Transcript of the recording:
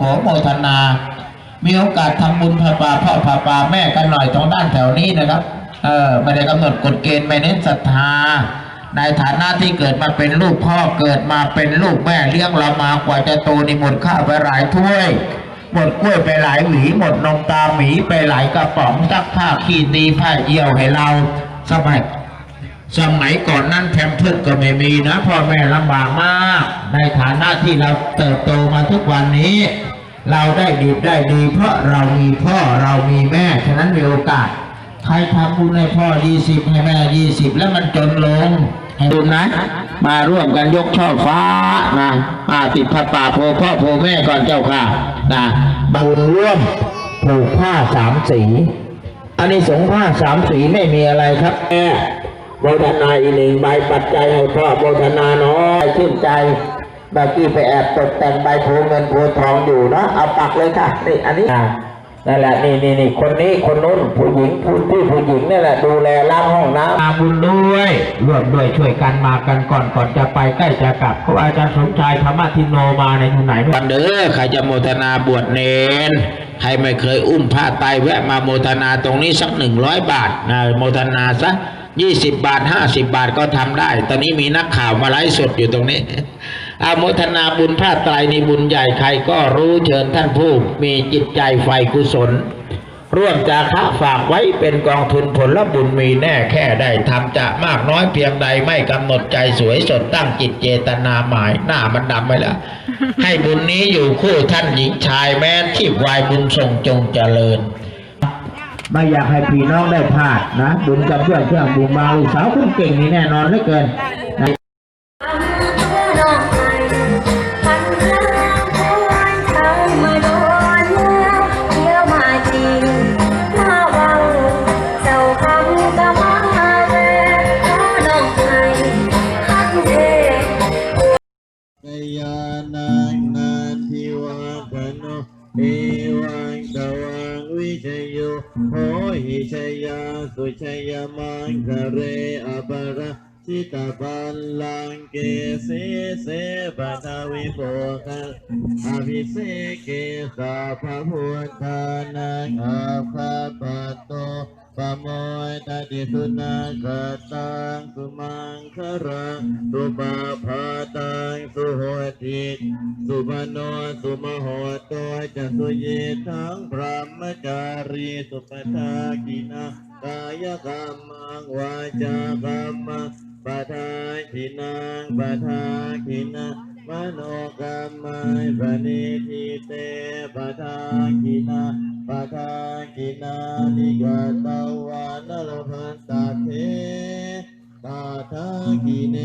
ขอโมทนา มีโอกาสทำบุญพระป่าพ่อพระป่าแม่กันหน่อยตรงด้านแถวนี้นะครับ เออไม่ได้กำหนดกฎเกณฑ์ไม่เน้นศรัทธา ในฐานะที่เกิดมาเป็นลูกพ่อเกิดมาเป็นลูกแม่เลี้ยงเรามากว่าจะโตนี่หมดข้าวไปหลายถ้วยหมดกล้วยไปหลายหวี หมดนมตาหมีไปหลายกระป๋องซักผ้าขี้ตีผ้าเยี่ยวให้เราสมัยสมัยก่อนนั้นแพมเพิร์ก็ไม่มีนะพ่อแม่ลำบากมาก ในฐานะที่เราเติบโตมาทุกวันนี้ เราได้ดีได้ดี เพราะเรามีพ่อเรามีแม่ ฉะนั้นมีโอกาส ใครทำบุญให้พ่อยี่สิบให้แม่ยี่สิบแล้วมันจนลงให้ดูนะ มาร่วมกันยกช่อฟ้านะมาติดพระป่าโพพ่อโพแม่ก่อนเจ้าค่ะนะบุญร่วมผูกผ้าสามสีอันนี้สงส์ผ้าสามสีไม่มีอะไรครับแม่โมทนาอีกหนึ่งใบปัจจัยให้พ่อโมทนาน้อยชื่นใจ เมื่อกี้ไปแอบตกแต่งใบโพเงินโพทองอยู่นะเอาปักเลยค่ะนี่อันนี้อ่านั่นแหละนี่นี่นี่คนนี้คนนู้นผู้หญิงผู้ที่ผู้หญิงนี่แหละดูแลล้างห้องน้ำมาบุญด้วยร่วมด้วยช่วยกันมากันก่อนก่อนจะไปใกล้จะกลับเขาอาจารย์สมชายธรรมทิโนมาในทุนไหนวันเด้อใครจะโมทนาบวชเนนใครไม่เคยอุ้มผ้าไตรแวะมาโมทนาตรงนี้สักหนึ่งร้อยบาทนะโมทนาซะยี่สิบบาทห้าสิบบาทก็ทำได้ ตอนนี้มีนักข่าวมาไลฟ์สดอยู่ตรงนี้ อาโมทนาบุญผ้าไตรนี่บุญใหญ่ใครก็รู้เชิญท่านผู้มีจิตใจไฟกุศล ร่วมจาคะฝากไว้เป็นกองทุนผลบุญมีแน่แค่ได้ทำจะมากน้อยเพียงใดไม่กำหนดใจสวยสดตั้งจิตเจตนาหมายหน้ามันดำไปแล้ว ให้บุญนี้อยู่คู่ท่านหญิงชายแม้ที่วายบุญทรงจงเจริญไม่อยากให้พี่น้องได้พลาดนะบุญกับเพื่อนเพื่อนบุญมาลูกสาวคุณเก่งนี่แน่นอนเหลือเกิน คำก็มาน้องนานังนันทิวาปโนเอวังตวังวิชโยโหหิชยาสุชยมังคะเรอประชิตาปัลลังเกเสเสปัทวิโปคะอภิเสกเกสาภะพุทธานังอาภาปัตโต ปโมยตติสุนัขตังสุมังคารังสุปาพาตังสุโหติสุปโนสุมโหตัวจะสุเยทังพรหมจารีสุปทากินากายกรรมังวาจากรรมปะทาคินังปะทาคินามโนกรรมังปณิทิเตปะทาคินา ปทากินานิกาตวานรพันตาเทปะทากิเน